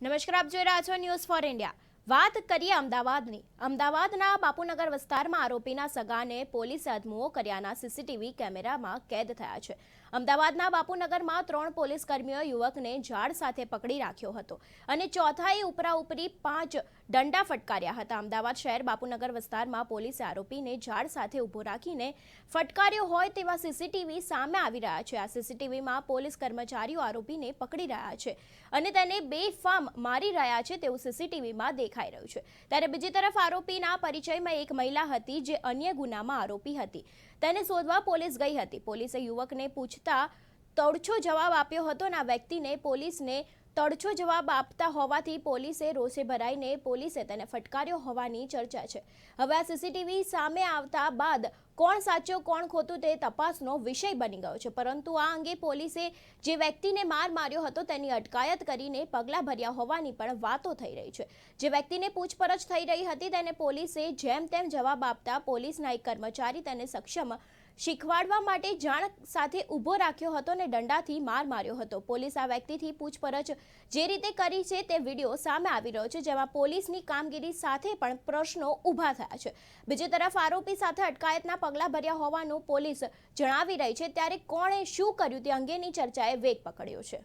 નમસ્કાર, આપ જોઈ રહ્યા છો ન્યૂઝ ફોર ઇન્ડિયા વાત કરીએ અમદાવાદની. અમદાવાદના બાપુનગર વિસ્તારમાં આરોપીના સગાને પોલીસે અધમુઓ કર્યાના સીસીટીવી કેમેરામાં કેદ થયા છે. અમદાવાદના બાપુનગરમાં ત્રણ પોલીસ કર્મીઓ યુવકને ઝાડ સાથે પકડી રાખ્યો હતો અને ચોથાએ ઉપરા ઉપરી પાંચ દંડા ફટકાર્યા હતા. અમદાવાદ શહેર બાપુનગર વિસ્તારમાં પોલીસે આરોપીને ઝાડ સાથે ઊભો રાખીને ફટકાર્યો હોય તેવા સીસીટીવી સામે આવી રહ્યા છે. આ સીસીટીવીમાં પોલીસ કર્મચારીઓ આરોપીને પકડી રહ્યા છે અને તેને બેફામ મારી રહ્યા છે તેવું સીસીટીવીમાં દેખાઈ રહ્યું છે. ત્યારે બીજી તરફ આરોપીના પરિચયમાં એક મહિલા હતી જે અન્ય ગુનામાં આરોપી હતી. તેને શોધવા પોલીસ ગઈ હતી. પોલીસે યુવકને પૂછતા તોડછો જવાબ આપ્યો હતો અને આ વ્યક્તિને પોલીસને તડછો જવાબ આપતા હોવાથી પોલીસે રોષે ભરાઈને પોલીસે તેને ફટકાર્યો હોવાની ચર્ચા છે. હવે આ સીસીટીવી સામે આવતા બાદ કોણ સાચો, કોણ ખોટું તે તપાસનો વિષય બની ગયો છે. પરંતુ આ અંગે પોલીસે જે વ્યક્તિને માર માર્યો હતો તેની અટકાયત કરીને પગલાં ભર્યા હોવાની પણ વાતો થઈ રહી છે. જે વ્યક્તિને પૂછપરછ થઈ રહી હતી તેને પોલીસે જેમ તેમ જવાબ આપતા પોલીસના એક કર્મચારી તેને સક્ષમ શીખવાડવા માટે જાણ સાથે ઊભો રાખ્યો હતો અને દંડાથી માર માર્યો હતો. પોલીસ આ વ્યક્તિથી પૂછપરછ જે રીતે કરી છે તે વીડિયો સામે આવી રહ્યો છે, જેમાં પોલીસની કામગીરી સાથે પણ પ્રશ્નો ઊભા થયા છે. બીજી તરફ આરોપી સાથે અટકાયતના પગલાં ભર્યા હોવાનું પોલીસ જણાવી રહી છે. ત્યારે કોણે શું કર્યું તે અંગેની ચર્ચાએ વેગ પકડ્યો છે.